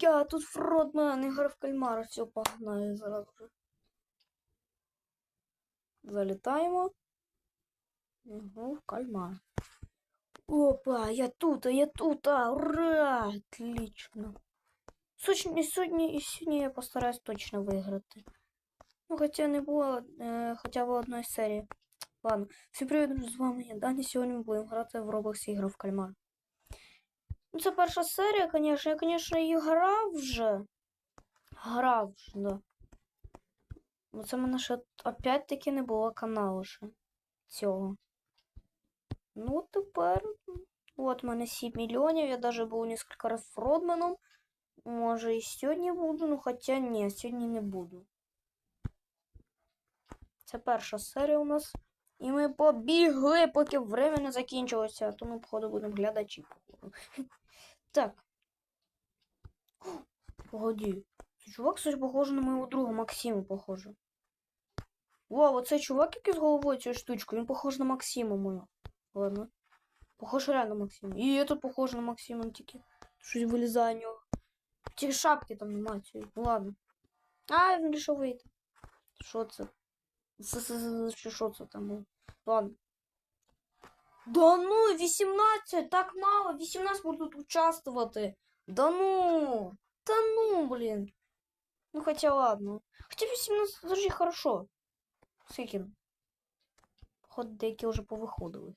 Я тут фродмен, ігор в кальмара, все, погнали зараз вже. Залітаємо. Угу, в кальмар. Опа, я тут, а я тут, а, ура! Отлично. Сьогодні, сьогодні, сьогодні я постараюсь точно виграти. Ну, хоча не було е, хоча б одної серії. Ладно, всім привіт, друзі, з вами я Дані. Сьогодні ми будемо грати в Roblox ігра в кальмар. Ну, це перша серія, звісно. Я, звісно, її грав вже. Грав вже, да. Ну, це мене ще опять-таки не було каналу ще цього. Ну, тепер. От в мене 7 мільйонів. Я навіть був кілька разів фродменом. Може і сьогодні буду, ну хоча ні, сьогодні не буду. Це перша серія у нас. І ми побігли, поки время не закінчилося. А то ми, походу, будемо глядачі. Так. Погоді. Цей чувак, кстати, похожий на моєго друга Максима, похоже. Вау, оцей чувак, який з головою цією штучкою, він похож на Максима мою. Ладно. Похож реально на Максима. І этот похож на Максима, тільки щось вилізає у нього. Ті шапки там немає цієї. Ну ладно. А, він вирішив вийти. Що це? Що це там? Ладно. Да ну, 18, так мало, 18 будуть участвувати. Да ну, да ну, блін. Ну, хотя ладно. Хотя 18 даже хорошо. Скільки? Походу, деякі вже повиходили.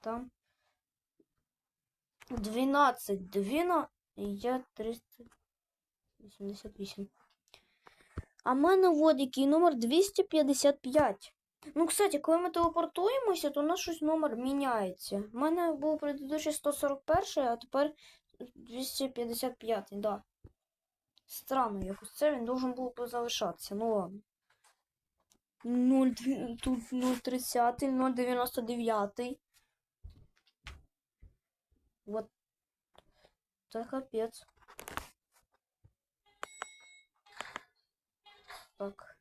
Там. 12, 12. І я 388. А в мене вот який номер 255. Ну, кстати, коли ми телепортуємося, то у нас щось номер міняється. У мене був предыдущий 141, а тепер 255, да. Странно якось. Це він должен був залишатися. Ну ладно. 0, тут 030, 099. Вот. Це капець. Так.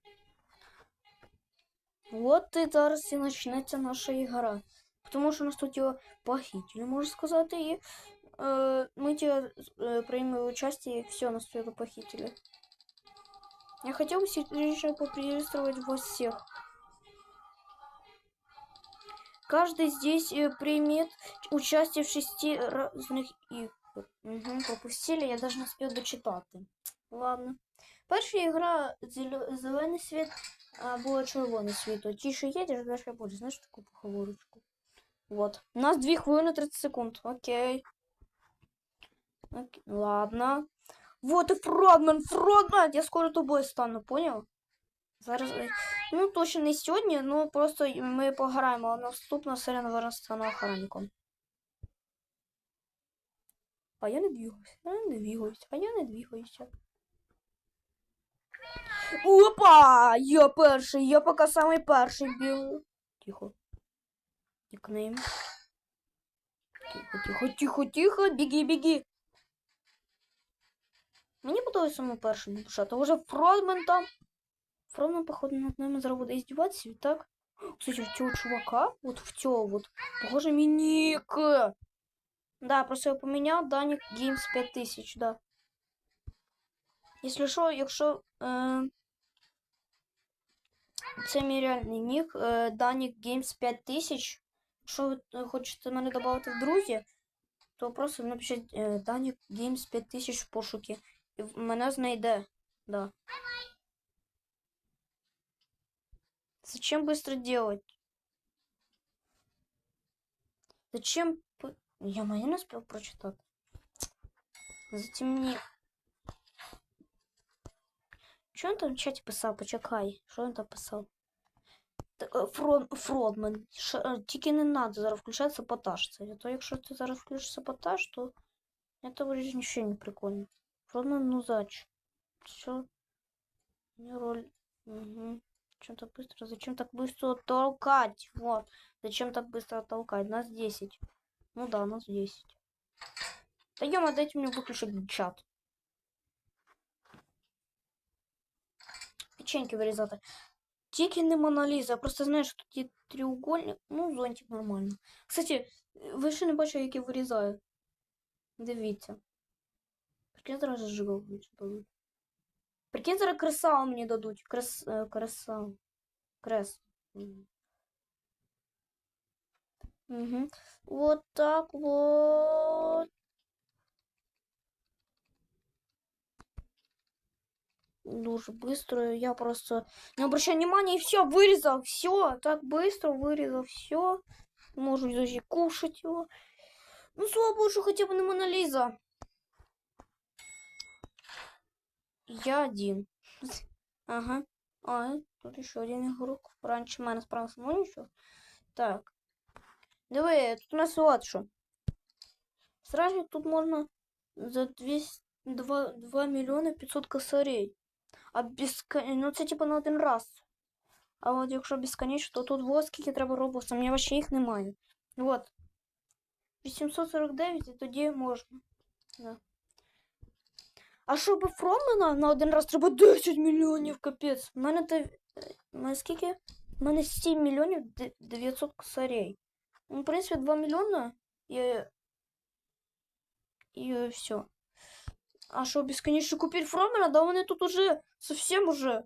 Вот і зараз і почнеться наша ігра. Тому що у нас тут його похитили, можна сказати, і е, ми ті е, приймали участь, і все, нас тут похитили. Я хотел бы сердечно поприветствовать вас всех. Каждый здесь э, примет участие в шести разных играх. Угу, пропустили, я даже не успел дочитати. Ладно. Перша ігра зелё- зелений світ, а була червоний світ. От ті, що їдеш, далі буде. Знаєш таку поговорочку? Вот. У нас 2 хвилини 30 секунд. Окей. Окей. Ладно. Вот и Фродман, Фродман! Я скоро тобою стану, понял? Зараз. е, Ну, точно не сьогодні, ну просто ми пограємо, а наступна серія, наверное, стану охранником. А я не двигаюсь, а я не двигаюсь, а я не двигаюся. Опа! Я перший, я поки самий перший біг. Тихо. Нікнейм. Тихо, тихо, тихо, тихо, біги, біги. Мені подобається саме перший душати. Уже Фродмен там. Фродмен, походу, над нами зараз буде издеватися, так? Кстати, в цього чувака, вот в цього вот, похоже, мінік. Да, просто я поміняв Данік Games 5000, да. Якщо що, якщо е, це мій реальний нік, е, Данік Games 5000. Якщо ви е, хочете мене додати в друзі, то просто напишіть е, Данік Games 5000 в пошуки. І в- мене знайде. Да. Зачем быстро делать? Зачем... п- Я моє не успел прочитати. Затемні. Що він там в чаті писав? Почекай. Що він там писав? Так, е, Фрод, Фродман. Ш- е, Тільки не надо зараз включати саботаж. Це. А то якщо ти зараз включиш саботаж, то это буде нічого не прикольно. Фродман нузач. Все. Не роль. Угу. Зачем так быстро? Зачем так быстро толкать? Вот. Зачем так быстро толкать? Нас 10. Ну да, нас 10. Да ё дайте мне выключить чат. Печеньки вырезати. Тільки не Моноліза, я просто знаєш, що тут треугольник. Ну, зонтик нормально. Кстати, ви ще не бачили, як я вирізаю. Дивіться. Прикинь, зараз зажиговують дадуть. Прикинь, зараз кресало мені дадуть. Крес... е, Кресало. Крес. Угу. Вот так вот. Дуже быстро. Я просто не обращаю внимания и все, вырезал. Все, так быстро вырезал. Все. Можу даже кушать его. Ну, слава богу, хотя бы не Монолиза. Я один. Ага. А, тут еще один игрок. Раньше мене справился, ну ничего. Так. Диви, тут у нас що. Сразу тут можна за 200, 2, 2 мільйони 500 косарей. А безка... ну це типа на один раз. А от якщо безконечно, то тут вот скільки треба робоксів, мені вообще їх немає. Вот. 849 і тоді можна. Да. А щоб Фромена на один раз треба 10 мільйонів, капець. У мене те... У мене скільки? У мене 7 мільйонів де- 900 косарей. Ну, в принципе, 2 миллиона и... И все. А що, безконечно купити Фромена? Да вони тут уже совсем уже.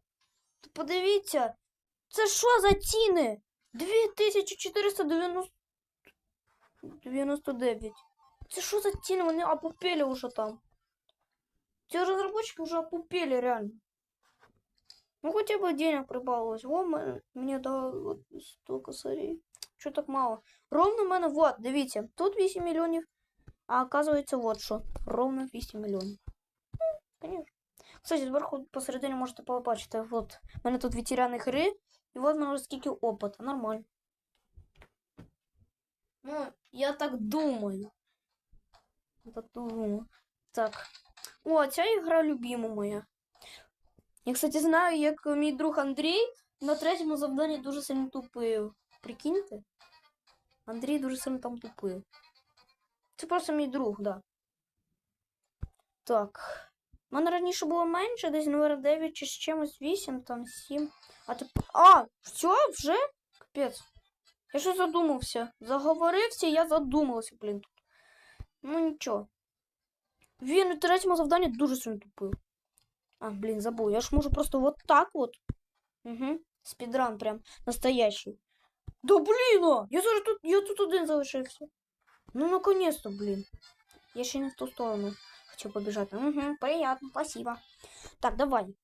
Та Подивіться. Це що за ціни? 2490... 99. Це що за ціни? Вони опупели уже там. Ці розробники вже опупели реально. Ну хотя бы денег прибавилось. Во, м- мені дали от 100 косарей. Чого так мало? Ровно в мене, вот, дивіться, тут 8 мільйонів, а оказується, вот що, ровно 8 мільйонів. Конечно. Кстати, зверху посередині можете побачити, вот, в мене тут ветерани гри, і от в мене скільки опита, нормально. Ну, я так думаю. Я так думаю. Так. О, ця ігра любима моя. Я, кстати, знаю, як мій друг Андрій на третьому завданні дуже сильно тупив. Прикиньте? Андрій дуже сильно там тупив. Це просто мій друг, да. Так. У мене раніше було менше, десь номер 9 чи з чимось 8, там 7. А теп... А! Все, вже? Капець. Я щось задумався. Заговорився, я задумався, блін. Ну нічого. Він у третьому завданні дуже сильно тупив. А, блін, забув. Я ж можу просто вот так вот. Угу. Спідран прям настоящий. Да блін! Я зараз тут, я тут один залишився. Ну, наконец-то, блин. Я ще не в ту сторону хочу побежать. Угу, приятно, спасибо. Так, давай.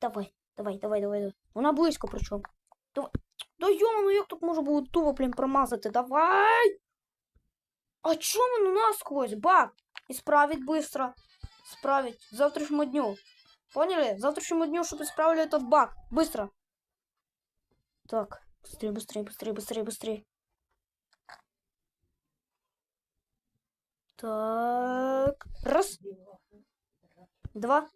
Давай, давай, давай, давай. давай. Вона близько причому. Давай. Да йома, ну як тут може було тупо, блін, промазати? Давай! А чому ну насквозь? Баг! Исправить быстро. Справить. К завтрашнему дню. Поняли? К завтрашнему дню, чтобы исправили этот баг. Быстро. Так. Быстрее, быстрее, быстрее, быстрее, быстрее. Так. Раз. Два.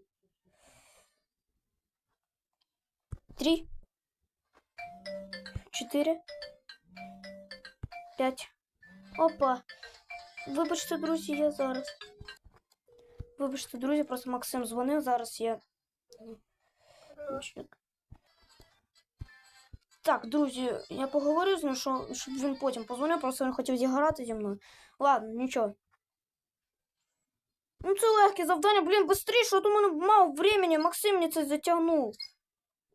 Три. Чотири. П'ять. Опа. Вибачте, друзі, я зараз. Вибачте, друзі, просто Максим дзвонив, зараз я. Так, друзі, я поговорив з ним, що, щоб він потім позвонив, просто він хотів зіграти зі мною. Ладно, нічого. Ну це легке завдання, блін, быстріше, а то в мене мало времени, Максим мені це затягнув.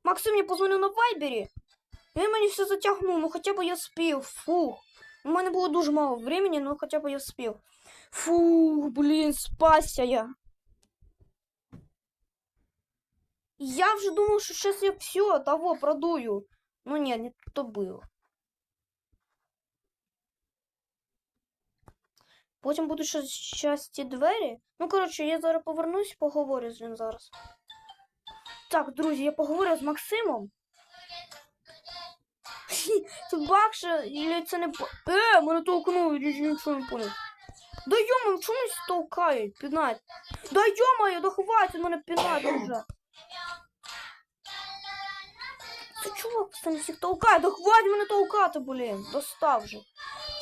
Максим мені позвонив на вайбері, і він мені все затягнув, ну хоча б я спів, фух. У мене було дуже мало времени, ну хоча б я спів. Фух, блін, спасся я. Я вже думав, що зараз я все, того продую. Ну ні, не то було. Потім будуть ще щас ці двері. Ну, коротше, я зараз повернусь, поговорю з ним зараз. Так, друзі, я поговорю з Максимом. Це бакше, или це не Е, мене толкнули, я нічого не понял. Да йома, чому мене толкають, пінать? Да йома, да хватить мене пінати вже. Це чувак постоянно всіх толкає, да хватить мене толкати, блін, достав же.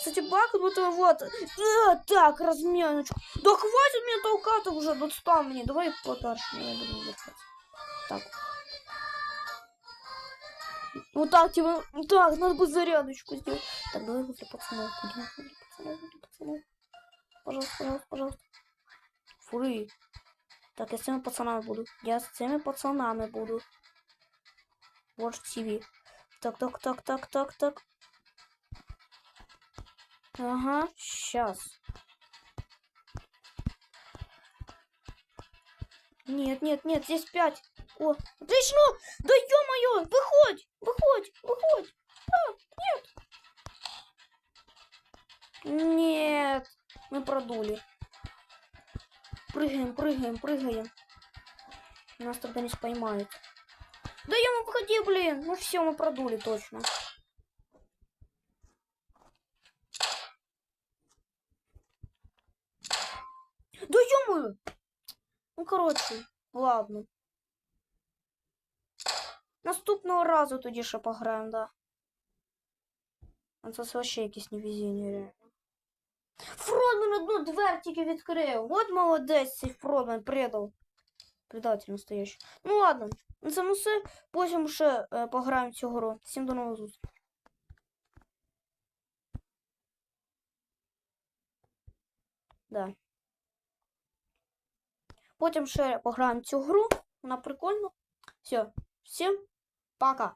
Кстати, бак, вот вот. Э, так, размяночку. Да хватит меня толкать уже, достал мне. Давай подальше, я буду. Так. Вот так, типа, так, надо бы зарядочку сделать. Так, давай возле пацанов пацанов, возле пацанов. Пожалуйста, пожалуйста, пожалуйста. Фри. Так, я з цими пацанами буду. Я з цими пацанами буду. Watch TV. Так, так, так, так, так, так. Ага, сейчас. Нет, нет, нет, здесь пять. О, отлично! Да ё-моё! Выходь! Выходь! Выходь! А, нет! Нет! Мы продули. Прыгаем, прыгаем, прыгаем. Нас тогда не споймают. Да я выходи, блин! Ну все, мы продули точно. Коротше, ладно. Наступного разу тоді ще пограємо, да. А Це вообще якесь невезіння, реально. Фродмен одну дверь тільки відкрив. От молодець цей Фродмен предав. Предатель настоящий. Ну ладно, на цьому все. Потім ще е, пограємо цю гру. Всім до нових зустрічей. Да. Потім ще пограємо цю гру. Вона прикольна. Все. Всім пока.